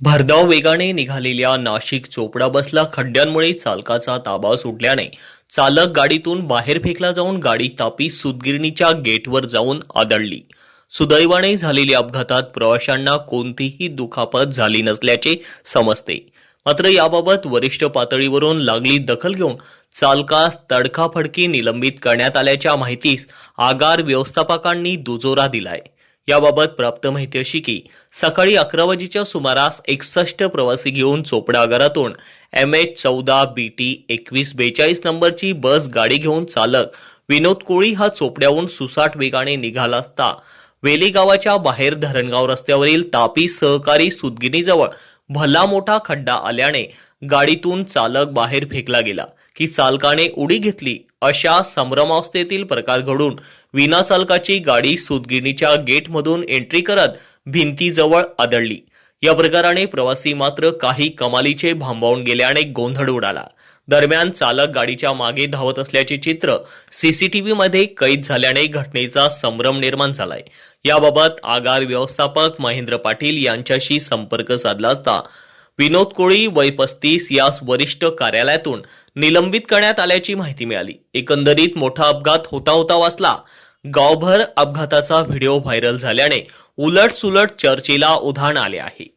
भरधाव वेगाने निघालेल्या नाशिक चोपडा बसला खड्ड्यांमुळे चालकाचा ताबा सुटल्याने चालक गाडीतून बाहेर फेकला जाऊन गाडी तापी सुतगिरणीच्या गेटवर जाऊन आदळली. सुदैवाने झालेल्या अपघातात प्रवाशांना कोणतीही दुखापत झाली नसल्याचे समजते. मात्र याबाबत वरिष्ठ पातळीवरून लागली दखल घेऊन चालकास तडकाफडकी निलंबित करण्यात आल्याच्या माहितीस आगार व्यवस्थापकांनी दुजोरा दिलाय. याबाबत प्राप्त माहिती अशी की सकाळी अकरा वाजेच्या सुमारास एकसष्ट प्रवासी घेऊन चोपडा आगारातून एम एच चौदा बी टी एकवीस बेचाळीस नंबरची बस गाडी घेऊन चालक विनोद कोळी हा चोपड्याहून सुसाट वेगाने निघाला असता. वेली गावाच्या बाहेर धरणगाव रस्त्यावरील तापी सहकारी सुदगिनीजवळ भला मोठा खड्डा आल्याने गाडीतून चालक बाहेर फेकला गेला. की चालकाने उडी घेतली अशा संभ्रमावस्थेतील प्रकार घडून विना चालकाची गाडी सुदगिनीच्या गेटमधून एंट्री करत भिंतीजवळ आदळली. या प्रकाराने प्रवासी मात्र काही कमालीचे भांबावून गेल्याने गोंधळ उडाला. दरम्यान चालक गाडीच्या मागे धावत असल्याचे चित्र सीसीटीव्ही मध्ये कैद झाल्याने घटनेचा संभ्रम निर्माण झालाय. याबाबत आगार व्यवस्थापक महेंद्र पाटील यांच्याशी संपर्क साधला असता विनोद कोळी वय पस्तीस यास वरिष्ठ कार्यालयातून निलंबित करण्यात आल्याची माहिती मिळाली. एकंदरीत मोठा अपघात होता होता वाचला. गावभर अपघाताचा व्हिडिओ व्हायरल झाल्याने उलट सुलट चर्चेला उधाण आले आहे.